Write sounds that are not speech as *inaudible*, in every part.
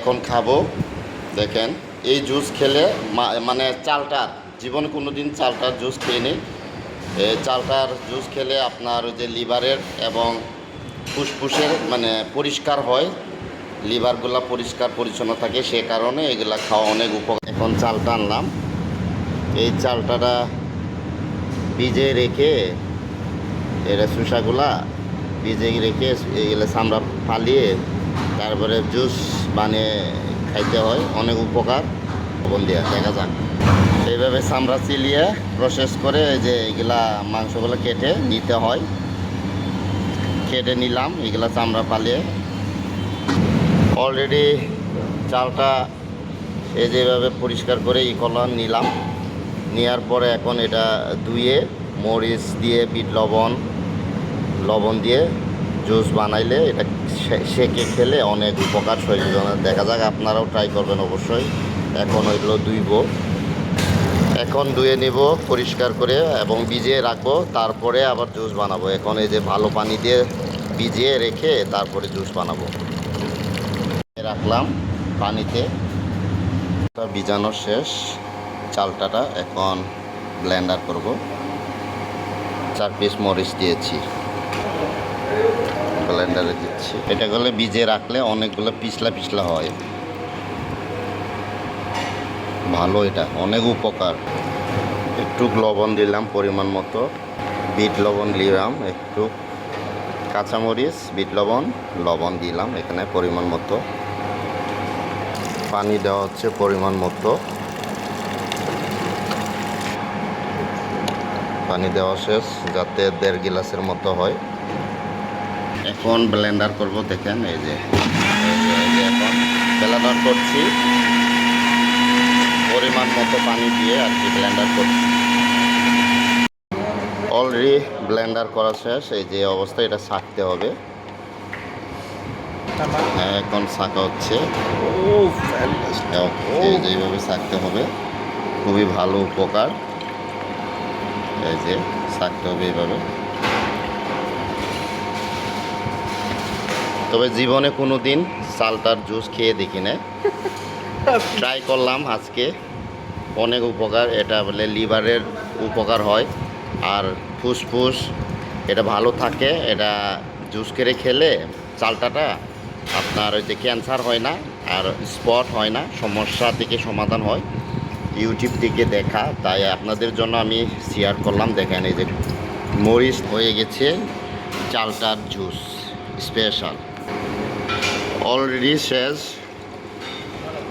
এখন খাব। দেখেন, এই জুস খেলে মানে চালটার জীবনে কোনো দিন চালটার জুস খেয়ে চালটার জুস খেলে আপনার যে লিভারের এবং ফুসফুসের মানে পরিষ্কার হয়। লিভারগুলো পরিষ্কার, পরিচ্ছন্ন থাকে, সে কারণে এগুলা খাওয়া অনেক উপকার। এখন চালটা আনলাম। এই চালটাটা ভিজে রেখে এরা শুষাগুলা ভিজে রেখে এগুলো চামড়া ফালিয়ে, তারপরে জুস বানিয়ে খাইতে হয়, অনেক উপকার। লবণ দেওয়া দেখা যাক। এইভাবে চামড়া চিলিয়ে প্রসেস করে যে এগুলা মাংসগুলো কেটে নিতে হয়। কেটে নিলাম, এগুলা চামড়া পালিয়ে। অলরেডি চালটা এই যেভাবে পরিষ্কার করে ই করলাম, নিলাম। নেওয়ার পরে এখন এটা ধুয়ে, মরিচ দিয়ে, বিট লবণ লবণ দিয়ে জুস বানাইলে এটা সেকে খেলে অনেক উপকার শরীরের দেখা যাক আপনারাও ট্রাই করবেন অবশ্যই। এখন ওইগুলো ধুইব। এখন ধুয়ে নিব পরিষ্কার করে এবং ভিজিয়ে রাখব। তারপরে আবার জুস বানাবো। এখন এই যে ভালো পানি দিয়ে ভিজিয়ে রেখে তারপরে জুস বানাবো। রাখলাম পানিতে। ভিজানো শেষ। চালটাটা এখন ব্লেন্ডার করব। চার পিস মরিচ দিয়েছি। ব্লেন্ডারে দিচ্ছি। এটা করলে ভিজে রাখলে অনেকগুলো পিছলা পিছলা হয়। ভালো এটা, অনেক উপকার। একটু লবণ দিলাম পরিমাণ মতো। বিট লবণ দিলাম একটু। কাঁচামরিচ, বিট লবণ লবণ দিলাম এখানে পরিমাণ মতো। পানি দেওয়া হচ্ছে পরিমাণ মতো। পানি দেওয়া শেষ, যাতে দেড় গিলাসের মতো হয়। এখন ব্লেন্ডার করব দেখেন এই যে এখন ব্লেন্ডার করছি। পরিমাণ মতো পানি দিয়ে আর কি ব্লেন্ডার করছি। অলরেডি ব্লেন্ডার করা শেষ এই যে অবস্থা এটা ছাকতে হবে। হ্যাঁ, এখন ছাকা হচ্ছে। এই যে এইভাবে ছাকতে হবে। খুবই ভালো উপকার। এই যে ছাকতে হবে এইভাবে। তবে জীবনে কোনো দিন চালটার জুস খেয়ে দেখি না ট্রাই *laughs* করলাম আজকে। অনেক উপকার এটা বলে লিভারের উপকার হয়। আর ফুসফুস এটা ভালো থাকে। এটা জুস করে খেলে চালটাটা আপনার ওই যে ক্যান্সার হয় না আর স্পট হয় না সমস্যা থেকে সমাধান হয়। ইউটিউব থেকে দেখা তাই আপনাদের জন্য আমি শেয়ার করলাম। দেখেন এই যে মরিচ হয়ে গেছে চালটার জুস স্পেশাল অলরেডি শেষ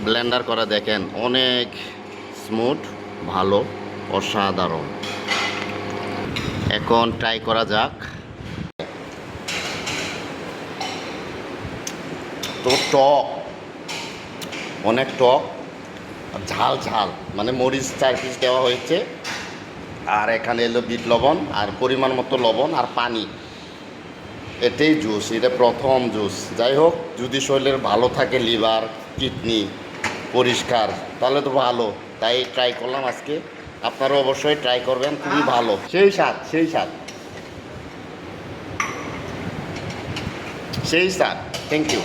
ব্লেন্ডার করা দেখেন, অনেক স্মুথ, ভালো, অসাধারণ। এখন ট্রাই করা যাক। তো টক, অনেক টক, ঝাল ঝাল মানে মরিচ চার পিস দেওয়া হয়েছে। আর এখানে এলো বিট লবণ, আর পরিমাণ মতো লবণ আর পানি। এটাই জুস এটা প্রথম জুস যাই হোক, যদি শরীরের ভালো থাকে লিভার কিডনি পরিষ্কার, তাহলে তো ভালো। তাই ট্রাই করলাম আজকে। আপনারা অবশ্যই ট্রাই করবেন, খুবই ভালো। সেই স্বাদ সেই স্বাদ। সেই স্বাদ। Thank you